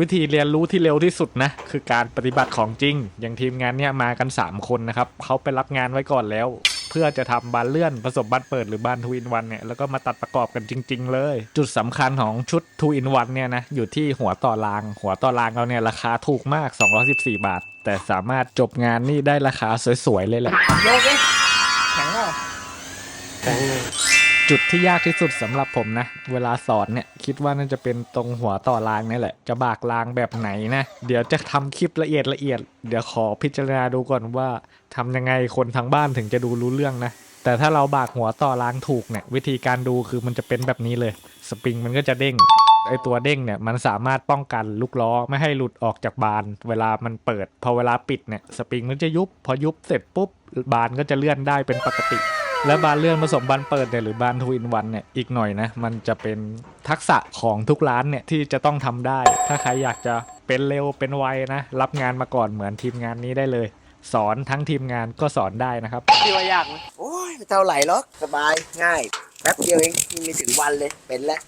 วิธีเรียนรู้ที่เร็วที่สุดนะคือการปฏิบัติของจริง อย่างทีมงานเนี่ยมากัน 3 คนนะครับเขาไปรับงานไว้ก่อนแล้ว เพื่อจะทำบานเลื่อนผสมบานเปิดหรือบานทวินวันเนี่ยแล้วก็มาตัดประกอบกันจริง ๆ เลย จุดสำคัญของชุดทวินวันเนี่ยนะอยู่ที่หัวต่อราง หัวต่อรางเราเนี่ยราคาถูกมาก 214 บาท แต่สามารถจบงานนี่ได้ราคาสวยๆเลยแหละโยกดิแข็งเปล่าแข็งเลย จุดที่ยากที่สุดสำหรับผมนะ เวลาสอนเนี่ยคิดว่าน่าจะเป็นตรงหัวต่อรางนี่แหละ จะบากรางแบบไหนนะ เดี๋ยวจะทำคลิปละเอียดละเอียด เดี๋ยวขอพิจารณาดูก่อนว่าทำยังไงคนทางบ้านถึงจะดูรู้เรื่องนะ แต่ถ้าเราบากหัวต่อรางถูกเนี่ยวิธีการดูคือมันจะเป็นแบบนี้เลย สปริงมันก็จะเด้งไอตัวเด้งเนี่ยมันสามารถป้องกันลูกล้อไม่ให้หลุดออกจากบาน เวลามันเปิด พอเวลาปิดเนี่ยสปริงมันจะยุบ พอยุบเสร็จปุ๊บบานก็จะเลื่อนได้เป็นปกติ และบานเลื่อนผสมบานเปิดเนี่ยหรือบานทวินวันเนี่ยอีกหน่อยนะมันจะเป็นทักษะของทุกร้านเนี่ยที่จะต้องทำได้ ถ้าใครอยากจะเป็นเร็วเป็นไวนะรับงานมาก่อนเหมือนทีมงานนี้ได้เลย สอนทั้งทีมงานก็สอนได้นะครับพี่ว่ายากไหมโอ้ยไม่เท่าไหร่หรอกสบายง่ายแป๊บเดียวเองยังไม่ถึงวันเลยเป็นแล้ว